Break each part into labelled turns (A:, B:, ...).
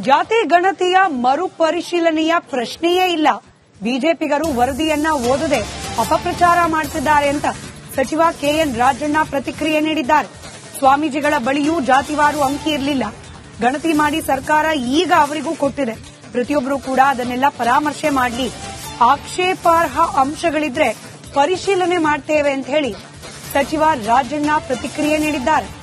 A: ಜಾತಿ ಗಣತಿಯ ಮರುಪರಿಶೀಲನೆಯ ಪ್ರಶ್ನೆಯೇ ಇಲ್ಲ. ಬಿಜೆಪಿಗರು ವರದಿಯನ್ನ ಓದದೆ ಅಪಪ್ರಚಾರ ಮಾಡುತ್ತಿದ್ದಾರೆ ಅಂತ ಸಚಿವ ಕೆಎನ್ ರಾಜಣ್ಣ ಪ್ರತಿಕ್ರಿಯೆ ನೀಡಿದ್ದಾರೆ. ಸ್ವಾಮೀಜಿಗಳ ಬಳಿಯೂ ಜಾತಿವಾರು ಅಂಕಿ ಇರಲಿಲ್ಲ. ಗಣತಿ ಮಾಡಿ ಸರ್ಕಾರ ಈಗ ಅವರಿಗೂ ಕೊಟ್ಟಿದೆ. ಪ್ರತಿಯೊಬ್ಬರು ಕೂಡ ಅದನ್ನೆಲ್ಲ ಪರಾಮರ್ಶೆ ಮಾಡಲಿ. ಆಕ್ಷೇಪಾರ್ಹ ಅಂಶಗಳಿದ್ರೆ ಪರಿಶೀಲನೆ ಮಾಡ್ತೇವೆ ಅಂತ ಹೇಳಿ ಸಚಿವ ರಾಜಣ್ಣ ಪ್ರತಿಕ್ರಿಯೆ ನೀಡಿದ್ದಾರೆ.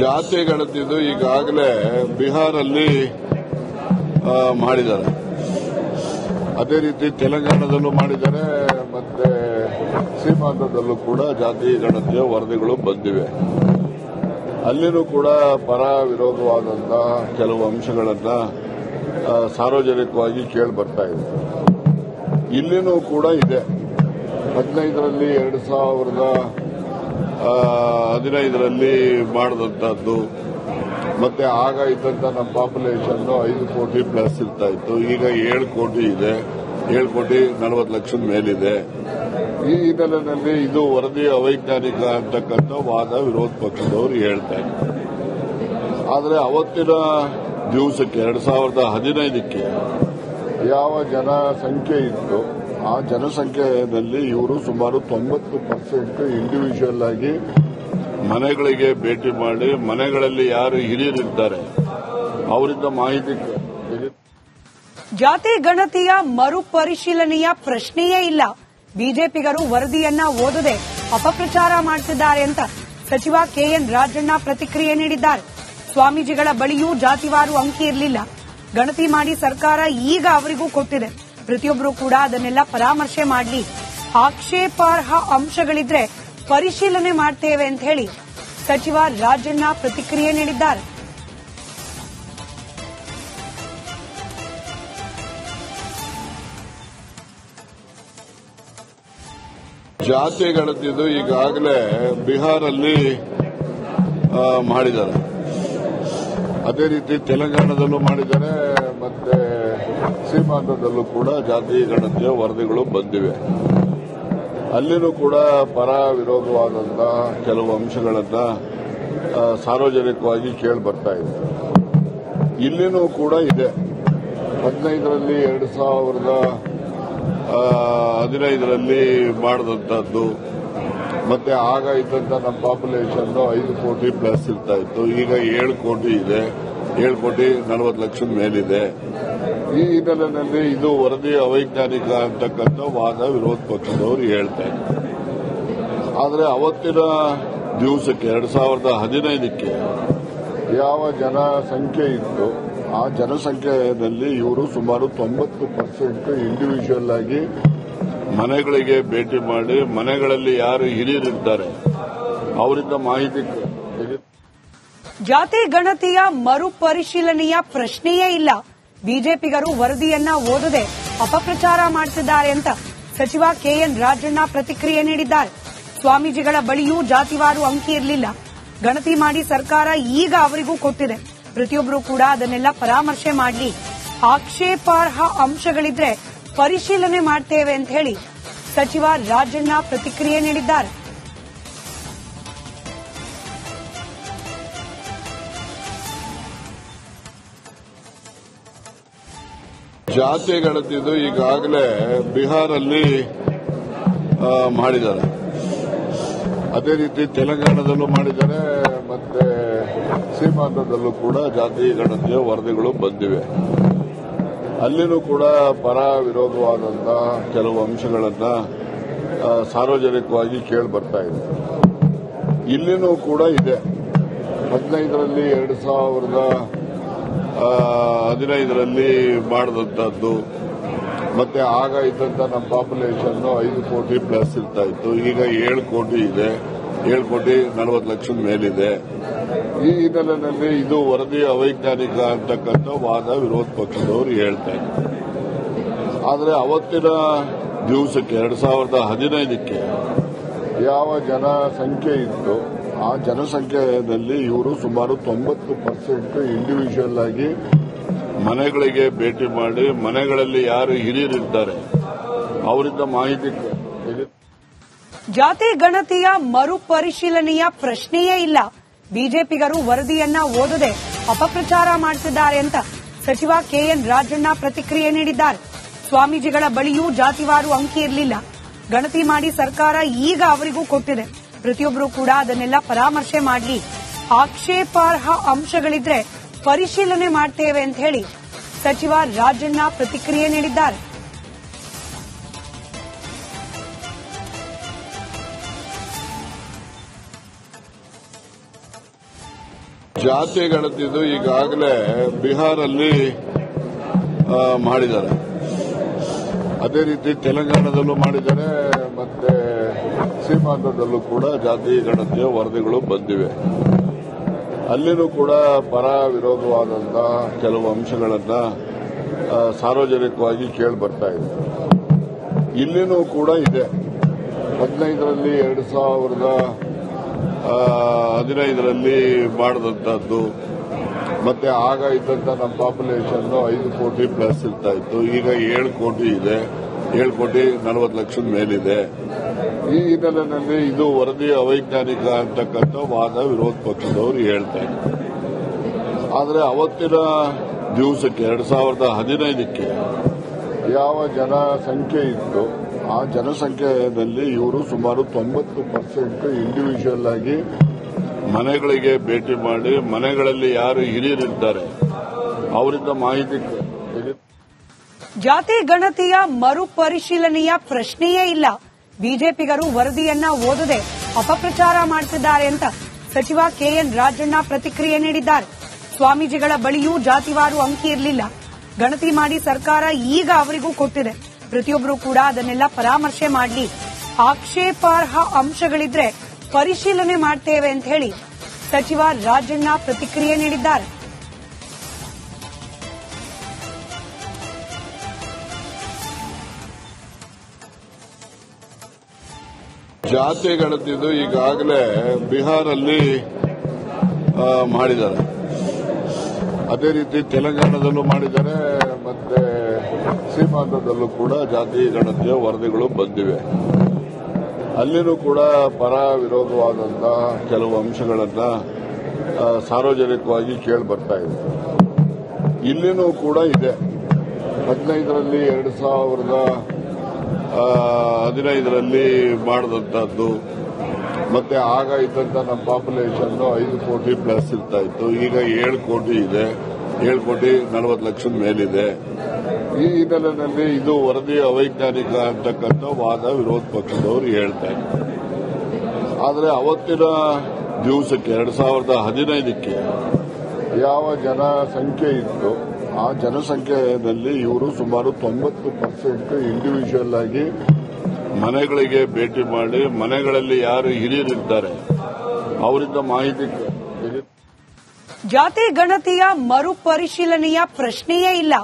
B: ಜಾತಿ ಗಣತಿದು ಈಗಾಗಲೇ ಬಿಹಾರಲ್ಲಿ ಮಾಡಿದ್ದಾರೆ. ಅದೇ ರೀತಿ ತೆಲಂಗಾಣದಲ್ಲೂ ಮಾಡಿದ್ದಾರೆ, ಮತ್ತೆ ಸೀಮಾಂಧ್ರದಲ್ಲೂ ಕೂಡ ಜಾತಿ ಗಣತಿಯ ವರದಿಗಳು ಬಂದಿವೆ. ಅಲ್ಲಿನೂ ಕೂಡ ಪರ ವಿರೋಧವಾದಂತಹ ಕೆಲವು ಅಂಶಗಳನ್ನ ಸಾರ್ವಜನಿಕವಾಗಿ ಕೇಳಿ ಬರ್ತಾ ಇದೆ. ಇಲ್ಲಿನೂ ಕೂಡ ಇದೆ. ಹದಿನೈದರಲ್ಲಿ ಎರಡು ಸಾವಿರದ ಹದಿನೈದರಲ್ಲಿ ಮಾಡಿದಂಥದ್ದು. ಮತ್ತೆ ಆಗ ಇದ್ದಂಥ ನಮ್ಮ ಪಾಪ್ಯುಲೇಷನ್ ಐದು ಕೋಟಿ ಪ್ಲಸ್ ಇರ್ತಾ ಇತ್ತು. ಈಗ ಏಳು ಕೋಟಿ ಇದೆ. ಏಳು ಕೋಟಿ ನಲವತ್ತು ಲಕ್ಷದ ಮೇಲಿದೆ. ಈ ಹಿನ್ನೆಲೆಯಲ್ಲಿ ಇದು ವರದಿ ಅವೈಜ್ಞಾನಿಕ ಅಂತಕ್ಕಂಥ ವಾದ ವಿರೋಧ ಪಕ್ಷದವರು ಹೇಳ್ತಾ ಆದರೆ ಅವತ್ತಿನ ದಿವಸಕ್ಕೆ, ಎರಡ್ ಸಾವಿರದ ಹದಿನೈದಕ್ಕೆ ಯಾವ ಜನಸಂಖ್ಯೆ ಇತ್ತು ಆ ಜನಸಂಖ್ಯೆಯಲ್ಲಿ ಇವರು ಸುಮಾರು ತೊಂಬತ್ತು ಪರ್ಸೆಂಟ್ ಇಂಡಿವಿಜುವಲ್ ಆಗಿ ಮನೆಗಳಿಗೆ ಭೇಟಿ ಮಾಡಿ ಮನೆಗಳಲ್ಲಿ ಯಾರು ಹಿರಿಯರಿದ್ದಾರೆ, ಅವರಿಂದ ಮಾಹಿತಿ
A: ಜಾತಿ ಗಣತಿಯ ಮರುಪರಿಶೀಲನೆಯ ಪ್ರಶ್ನೆಯೇ ಇಲ್ಲ. ಬಿಜೆಪಿಗರು ವರದಿಯನ್ನ ಓದದೆ ಅಪಪ್ರಚಾರ ಮಾಡ್ತಿದ್ದಾರೆ ಅಂತ ಸಚಿವ ಕೆಎನ್ ರಾಜಣ್ಣ ಪ್ರತಿಕ್ರಿಯೆ ನೀಡಿದ್ದಾರೆ. ಸ್ವಾಮೀಜಿಗಳ ಬಳಿಯೂ ಜಾತಿವಾರು ಅಂಕಿ ಇರಲಿಲ್ಲ. ಗಣತಿ ಮಾಡಿ ಸರ್ಕಾರ ಈಗ ಅವರಿಗೂ ಕೊಟ್ಟಿದೆ. ಪ್ರತಿಯೊಬ್ಬರು ಕೂಡ ಅದನ್ನೆಲ್ಲ ಪರಾಮರ್ಶೆ ಮಾಡಲಿ. ಆಕ್ಷೇಪಾರ್ಹ ಅಂಶಗಳಿದ್ರೆ ಪರಿಶೀಲನೆ ಮಾಡ್ತೇವೆ ಅಂತ ಹೇಳಿ ಸಚಿವ ರಾಜಣ್ಣ ಪ್ರತಿಕ್ರಿಯೆ ನೀಡಿದ್ದಾರೆ.
B: ಜಾತಿಗಳದ್ದು ಈಗಾಗಲೇ ಬಿಹಾರಲ್ಲಿ ಮಾಡಿದ್ದಾರೆ. ಅದೇ ರೀತಿ ತೆಲಂಗಾಣದಲ್ಲೂ ಮಾಡಿದ್ದಾರೆ, ಮತ್ತೆ ಸೀಮಾಂಧ್ರದಲ್ಲೂ ಕೂಡ ಜಾತಿ ಗಣತಿಯ ವರದಿಗಳು ಬಂದಿವೆ. ಅಲ್ಲಿನೂ ಕೂಡ ಪರ ವಿರೋಧವಾದಂತಹ ಕೆಲವು ಅಂಶಗಳನ್ನ ಸಾರ್ವಜನಿಕವಾಗಿ ಕೇಳಿ ಬರ್ತಾ ಇದೆ. ಇಲ್ಲಿನೂ ಕೂಡ ಇದೆ. ಹದಿನೈದರಲ್ಲಿ ಎರಡು ಸಾವಿರದ ಹದಿನೈದರಲ್ಲಿ ಮಾಡಿದಂತಹದ್ದು ಮತ್ತೆ ಆಗ ಇದ್ದಂತ ನಮ್ಮ ಪಾಪ್ಯುಲೇಷನ್ ಐದು ಕೋಟಿ ಪ್ಲಸ್ ಇರ್ತಾ ಇತ್ತು. ಈಗ ಏಳು ಕೋಟಿ ಇದೆ. ಏಳು ಕೋಟಿ ನಲವತ್ತು ಲಕ್ಷದ ಮೇಲಿದೆ. ಈ ಹಿನ್ನೆಲೆಯಲ್ಲಿ ಇದು ವರದಿ ಅವೈಜ್ಞಾನಿಕ ಅಂತಕ್ಕಂಥ ವಾದ ವಿರೋಧ ಪಕ್ಷದವರು ಹೇಳ್ತಾ ಇದ್ದಾರೆ. ಆದರೆ ಅವತ್ತಿನ ದಿವಸಕ್ಕೆ, ಎರಡ್ ಸಾವಿರದ ಹದಿನೈದಕ್ಕೆ ಯಾವ ಜನಸಂಖ್ಯೆ ಇತ್ತು, ಆ ಜನಸಂಖ್ಯೆಯಲ್ಲಿ ಇವರು ಸುಮಾರು ತೊಂಬತ್ತು ಪರ್ಸೆಂಟ್ ಇಂಡಿವಿಜುವಲ್ ಆಗಿ ಮನೆಗಳಿಗೆ ಭೇಟಿ ಮಾಡಿ ಮನೆಗಳಲ್ಲಿ ಯಾರು ಹಿರಿಯರಿರ್ತಾರೆ, ಅವರಿಂದ ಮಾಹಿತಿ
A: ಜಾತಿ ಗಣತಿಯ ಮರುಪರಿಶೀಲನೆಯ ಪ್ರಶ್ನೆಯೇ ಇಲ್ಲ. ಬಿಜೆಪಿಗರು ವರದಿಯನ್ನ ಓದದೆ ಅಪಪ್ರಚಾರ ಮಾಡುತ್ತಿದ್ದಾರೆ ಅಂತ ಸಚಿವ ಕೆಎನ್ ರಾಜಣ್ಣ ಪ್ರತಿಕ್ರಿಯೆ ನೀಡಿದ್ದಾರೆ. ಸ್ವಾಮೀಜಿಗಳ ಬಳಿಯೂ ಜಾತಿವಾರು ಅಂಕಿ ಇರಲಿಲ್ಲ. ಗಣತಿ ಮಾಡಿ ಸರ್ಕಾರ ಈಗ ಅವರಿಗೂ ಕೊಟ್ಟಿದೆ. ಪ್ರತಿಯೊಬ್ಬರು ಕೂಡ ಅದನ್ನೆಲ್ಲ ಪರಾಮರ್ಶೆ ಮಾಡಲಿ. ಆಕ್ಷೇಪಾರ್ಹ ಅಂಶಗಳಿದ್ರೆ ಪರಿಶೀಲನೆ ಮಾಡ್ತೇವೆ ಅಂತ ಹೇಳಿ ಸಚಿವ ರಾಜಣ್ಣ ಪ್ರತಿಕ್ರಿಯೆ ನೀಡಿದ್ದಾರೆ.
B: ಜಾತಿ ಗಣತಿದು ಈಗಾಗಲೇ ಬಿಹಾರಲ್ಲಿ ಮಾಡಿದ್ದಾರೆ. ಅದೇ ರೀತಿ ತೆಲಂಗಾಣದಲ್ಲೂ ಮಾಡಿದ್ದಾರೆ, ಮತ್ತೆ ಸೀಮಾಂಧ್ರದಲ್ಲೂ ಕೂಡ ಜಾತಿ ಗಣತಿಯ ವರದಿಗಳು ಬಂದಿವೆ. ಅಲ್ಲಿನೂ ಕೂಡ ಪರ ವಿರೋಧವಾದಂತಹ ಕೆಲವು ಅಂಶಗಳನ್ನು ಸಾರ್ವಜನಿಕವಾಗಿ ಕೇಳಿ ಬರ್ತಾ ಇದೆ. ಇಲ್ಲಿನೂ ಕೂಡ ಇದೆ. ಹದಿನೈದರಲ್ಲಿ ಎರಡು ಸಾವಿರದ ಹದಿನೈದರಲ್ಲಿ ಮಾಡಿದಂಥದ್ದು. ಮತ್ತೆ ಆಗ ಇದ್ದಂತ ನಮ್ಮ ಪಾಪ್ಯುಲೇಷನ್ ಐದು ಕೋಟಿ ಪ್ಲಸ್ ಇರ್ತಾ ಇತ್ತು. ಈಗ ಏಳು ಕೋಟಿ ಇದೆ. ಏಳು ಕೋಟಿ ನಲವತ್ತು ಲಕ್ಷದ ಮೇಲಿದೆ. ಈ ಹಿನ್ನೆಲೆಯಲ್ಲಿ ಇದು ವರದಿ ಅವೈಜ್ಞಾನಿಕ ಅಂತಕ್ಕಂಥ ವಾದ ವಿರೋಧ ಪಕ್ಷದವರು ಹೇಳ್ತಾ ಇದ್ದಾರೆ. ಆದರೆ ಅವತ್ತಿನ ದಿವಸಕ್ಕೆ, ಎರಡ್ ಸಾವಿರದ ಹದಿನೈದಕ್ಕೆ ಯಾವ ಜನಸಂಖ್ಯೆ ಇತ್ತು, ಆ ಜನಸಂಖ್ಯೆಯಲ್ಲಿ ಇವರು ಸುಮಾರು ತೊಂಬತ್ತು ಪರ್ಸೆಂಟ್ ಇಂಡಿವಿಜುವಲ್ ಆಗಿ ಮನೆಗಳಿಗೆ ಭೇಟಿ ಮಾಡಿ, ಮನೆಗಳಲ್ಲಿ ಯಾರು ಹಿರಿಯರಿದ್ದಾರೆ ಅವರಿಂದ ಮಾಹಿತಿ
A: ಜಾತಿ ಗಣತಿಯ ಮರುಪರಿಶೀಲನೆಯ ಪ್ರಶ್ನೆಯೇ ಇಲ್ಲ. ಬಿಜೆಪಿಗರು ವರದಿಯನ್ನ ಓದದೆ ಅಪಪ್ರಚಾರ ಮಾಡುತ್ತಿದ್ದಾರೆ ಅಂತ ಸಚಿವ ಕೆಎನ್ ರಾಜಣ್ಣ ಪ್ರತಿಕ್ರಿಯೆ ನೀಡಿದ್ದಾರೆ. ಸ್ವಾಮೀಜಿಗಳ ಬಳಿಯೂ ಜಾತಿವಾರು ಅಂಕಿ ಇರಲಿಲ್ಲ. ಗಣತಿ ಮಾಡಿ ಸರ್ಕಾರ ಈಗ ಅವರಿಗೂ ಕೊಟ್ಟಿದೆ. ಪ್ರತಿಯೊಬ್ಬರು ಕೂಡ ಅದನ್ನೆಲ್ಲ ಪರಾಮರ್ಶೆ ಮಾಡಲಿ. ಆಕ್ಷೇಪಾರ್ಹ ಅಂಶಗಳಿದ್ರೆ ಪರಿಶೀಲನೆ ಮಾಡ್ತೇವೆ ಅಂತ ಹೇಳಿ ಸಚಿವ ರಾಜಣ್ಣ ಪ್ರತಿಕ್ರಿಯೆ ನೀಡಿದ್ದಾರೆ.
B: ಜಾತಿ ಗಣತಿದು ಈಗಾಗಲೇ ಬಿಹಾರಲ್ಲಿ ಮಾಡಿದ್ದಾರೆ. ಅದೇ ರೀತಿ ತೆಲಂಗಾಣದಲ್ಲೂ ಮಾಡಿದ್ದಾರೆ, ಮತ್ತೆ ಸೀಮಾಂತದಲ್ಲೂ ಕೂಡ ಜಾತಿ ಗಣತಿಯ ವರದಿಗಳು ಬಂದಿವೆ. ಅಲ್ಲಿನೂ ಕೂಡ ಪರ ವಿರೋಧವಾದಂತಹ ಕೆಲವು ಅಂಶಗಳನ್ನ ಸಾರ್ವಜನಿಕವಾಗಿ ಕೇಳಿ ಬರ್ತಾ ಇದೆ. ಇಲ್ಲಿನೂ ಕೂಡ ಇದೆ. ಹದಿನೈದರಲ್ಲಿ ಎರಡು ಸಾವಿರದ ಹದಿನೈದರಲ್ಲಿ ಮಾಡಿದಂಥದ್ದು. ಮತ್ತೆ ಆಗ ಇದ್ದಂತ ನಮ್ಮ ಪಾಪ್ಯುಲೇಷನ್ ಐದು ಕೋಟಿ ಪ್ಲಸ್ ಇರ್ತಾ ಇತ್ತು. ಈಗ ಏಳು ಕೋಟಿ ಇದೆ. ಏಳು ಕೋಟಿ ನಲವತ್ತು ಲಕ್ಷದ ಮೇಲಿದೆ. ಈ ಹಿನ್ನೆಲೆಯಲ್ಲಿ ಇದು ವರದಿ ಅವೈಜ್ಞಾನಿಕ ಅಂತಕ್ಕಂಥ ವಾದ ವಿರೋಧ ಪಕ್ಷದವರು ಹೇಳ್ತಾ ಇದ್ದಾರೆ. ಆದರೆ ಅವತ್ತಿನ ದಿವಸಕ್ಕೆ, ಎರಡ್ ಸಾವಿರದ ಹದಿನೈದಕ್ಕೆ ಯಾವ ಜನಸಂಖ್ಯೆ ಇತ್ತು ಆ ಜನಸಂಖ್ಯೆಯಲ್ಲಿ ಇವರು ಸುಮಾರು ತೊಂಬತ್ತು ಪರ್ಸೆಂಟ್ ಇಂಡಿವಿಜುವಲ್ ಆಗಿ ಮನೆಗಳಿಗೆ ಭೇಟಿ ಮಾಡಿ ಮನೆಗಳಲ್ಲಿ ಯಾರು ಹಿರಿಯರಿದ್ದಾರೆ, ಅವರಿಂದ ಮಾಹಿತಿ
A: ಜಾತಿ ಗಣತಿಯ ಮರುಪರಿಶೀಲನೆಯ ಪ್ರಶ್ನೆಯೇ ಇಲ್ಲ. ಬಿಜೆಪಿಗರು ವರದಿಯನ್ನ ಓದದೆ ಅಪಪ್ರಚಾರ ಮಾಡ್ತಿದ್ದಾರೆ ಅಂತ ಸಚಿವ ಕೆಎನ್ ರಾಜಣ್ಣ ಪ್ರತಿಕ್ರಿಯೆ ನೀಡಿದ್ದಾರೆ. ಸ್ವಾಮೀಜಿಗಳ ಬಳಿಯೂ ಜಾತಿವಾರು ಅಂಕಿ ಇರಲಿಲ್ಲ. ಗಣತಿ ಮಾಡಿ ಸರ್ಕಾರ ಈಗ ಅವರಿಗೂ ಕೊಟ್ಟಿದೆ. ಪ್ರತಿಯೊಬ್ಬರು ಕೂಡ ಅದನ್ನೆಲ್ಲ ಪರಾಮರ್ಶೆ ಮಾಡಲಿ. ಆಕ್ಷೇಪಾರ್ಹ ಅಂಶಗಳಿದ್ರೆ ಪರಿಶೀಲನೆ ಮಾಡ್ತೇವೆ ಅಂತ ಹೇಳಿ ಸಚಿವ ರಾಜಣ್ಣ ಪ್ರತಿಕ್ರಿಯೆ ನೀಡಿದ್ದಾರೆ.
B: ಜಾತಿ ಗಣತಿದು ಈಗಾಗಲೇ ಬಿಹಾರಲ್ಲಿ ಮಾಡಿದ್ದಾರೆ. ಅದೇ ರೀತಿ ತೆಲಂಗಾಣದಲ್ಲೂ ಮಾಡಿದ್ದಾರೆ, ಮತ್ತೆ ಸೀಮಾಂತದಲ್ಲೂ ಕೂಡ ಜಾತಿ ಗಣತಿಯ ವರದಿಗಳು ಬಂದಿವೆ. ಅಲ್ಲಿನೂ ಕೂಡ ಪರ ವಿರೋಧವಾದಂತಹ ಕೆಲವು ಅಂಶಗಳನ್ನ ಸಾರ್ವಜನಿಕವಾಗಿ ಕೇಳಿ ಬರ್ತಾ ಇದೆ. ಇಲ್ಲಿನೂ ಕೂಡ ಇದೆ. ಹದಿನೈದರಲ್ಲಿ ಎರಡು ಸಾವಿರದ ಹದಿನೈದರಲ್ಲಿ ಮಾಡಿದಂತದ್ದು ಮತ್ತೆ ಆಗ ಇದ್ದಂತ ನಮ್ಮ ಪಾಪ್ಯುಲೇಷನ್ ಐದು ಕೋಟಿ ಪ್ಲಸ್ ಇರ್ತಾ ಇತ್ತು ಈಗ ಏಳು ಕೋಟಿ ಇದೆ. ಏಳು ಕೋಟಿ ನಲವತ್ತು ಲಕ್ಷದ ಮೇಲಿದೆ. ಈ ಹಿನ್ನೆಲೆಯಲ್ಲಿ ಇದು ವರದಿ ಅವೈಜ್ಞಾನಿಕ ಅಂತಕ್ಕಂಥ ವಾದ ವಿರೋಧ ಪಕ್ಷದವರು ಹೇಳ್ತಾ ಇದ್ದಾರೆ. ಆದರೆ ಅವತ್ತಿನ ದಿವಸಕ್ಕೆ, ಎರಡ್ ಸಾವಿರದ ಹದಿನೈದಕ್ಕೆ ಯಾವ ಜನಸಂಖ್ಯೆ ಇತ್ತು, ಆ ಜನಸಂಖ್ಯೆಯಲ್ಲಿ ಇವರು ಸುಮಾರು ತೊಂಬತ್ತು ಪರ್ಸೆಂಟ್ ಇಂಡಿವಿಜುವಲ್ ಆಗಿ ಮನೆಗಳಿಗೆ ಭೇಟಿ ಮಾಡಿ ಮನೆಗಳಲ್ಲಿ ಯಾರು ಹಿರಿಯರಿದ್ದಾರೆ ಅವರಿಂದ ಮಾಹಿತಿ
A: ಜಾತಿ ಗಣತಿಯ ಮರುಪರಿಶೀಲನೆಯ ಪ್ರಶ್ನೆಯೇ ಇಲ್ಲ.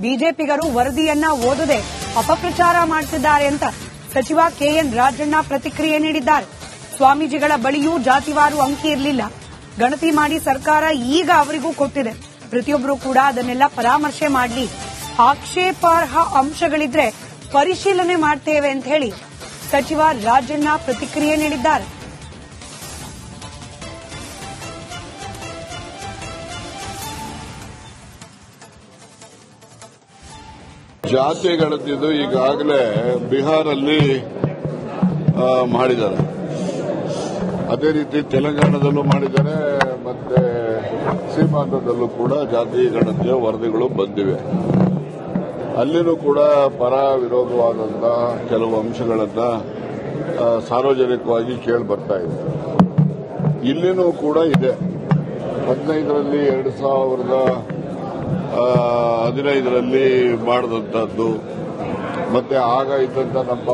A: ಬಿಜೆಪಿಗರು ವರದಿಯನ್ನ ಓದದೆ ಅಪಪ್ರಚಾರ ಮಾಡುತ್ತಿದ್ದಾರೆ ಅಂತ ಸಚಿವ ಕೆಎನ್ ರಾಜಣ್ಣ ಪ್ರತಿಕ್ರಿಯೆ ನೀಡಿದ್ದಾರೆ. ಸ್ವಾಮೀಜಿಗಳ ಬಳಿಯೂ ಜಾತಿವಾರು ಅಂಕಿ ಇರಲಿಲ್ಲ. ಗಣತಿ ಮಾಡಿ ಸರ್ಕಾರ ಈಗ ಅವರಿಗೂ ಕೊಟ್ಟಿದೆ. ಪ್ರತಿಯೊಬ್ಬರು ಕೂಡ ಅದನ್ನೆಲ್ಲ ಪರಾಮರ್ಶೆ ಮಾಡಲಿ. ಆಕ್ಷೇಪಾರ್ಹ ಅಂಶಗಳಿದ್ರೆ ಪರಿಶೀಲನೆ ಮಾಡ್ತೇವೆ ಅಂತ ಹೇಳಿ ಸಚಿವ ರಾಜಣ್ಣ ಪ್ರತಿಕ್ರಿಯೆ ನೀಡಿದ್ದಾರೆ.
B: ಜಾತಿ ಗಣತಿದು ಈಗಾಗಲೇ ಬಿಹಾರಲ್ಲಿ ಮಾಡಿದ್ದಾರೆ. ಅದೇ ರೀತಿ ತೆಲಂಗಾಣದಲ್ಲೂ ಮಾಡಿದ್ದಾರೆ, ಮತ್ತೆ ಸೀಮಾಂಧ್ರದಲ್ಲೂ ಕೂಡ ಜಾತಿ ಗಣತಿಯ ವರದಿಗಳು ಬಂದಿವೆ. ಅಲ್ಲಿನೂ ಕೂಡ ಪರ ವಿರೋಧವಾದಂತಹ ಕೆಲವು ಅಂಶಗಳನ್ನ ಸಾರ್ವಜನಿಕವಾಗಿ ಕೇಳಿ ಬರ್ತಾ ಇದೆ. ಇಲ್ಲಿನೂ ಕೂಡ ಇದೆ. ಹದಿನೈದರಲ್ಲಿ ಎರಡು ಸಾವಿರದ ಹದಿನೈದರಲ್ಲಿ ಮಾಡಿದಂತದ್ದು. ಮತ್ತೆ ಆಗ ಇದ್ದಂತ ನಮ್ಮ